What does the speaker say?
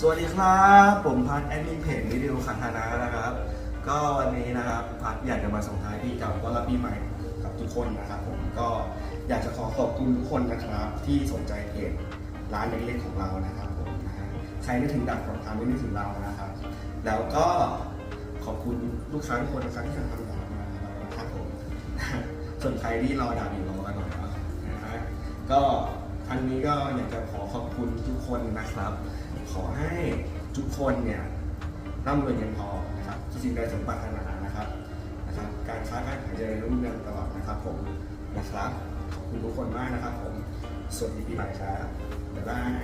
สวัสดีครับ ผมพัดแอดมินเพจวิดีโอคันธานานะครับ ก็วันนี้นะครับพัดอยากจะมาส่งท้ายปีเก่าต้อนรับปีใหม่กับทุกคนนะครับ ผมก็อยากจะขอขอบคุณทุกคนนะครับ ที่สนใจเพจร้านเล็กๆของเรานะครับผมนะฮะใครนึกถึงดักของทางไม่นึกถึงเรานะครับ แล้วก็ขอบคุณลูกค้าทุกคนนะครับที่ทำทำดาบมานะครับผมส่วนใครที่รอดาบอยู่รอกันหน่อยนะฮะก็ทางนี้ก็อยากจะขอขอบคุณทุกคนนะครับ ขอให้ทุกคนเนี่ยร่ำรวยเงินทองนะครับที่สิ่งใดสมปรารถนานะครับนะครับ การค้าการขายใจรุ่งเรืองตลอดนะครับผมนะครับขอบคุณทุกคนมากนะครับผมสวัสดีปีใหม่ครับบ๊ายบาย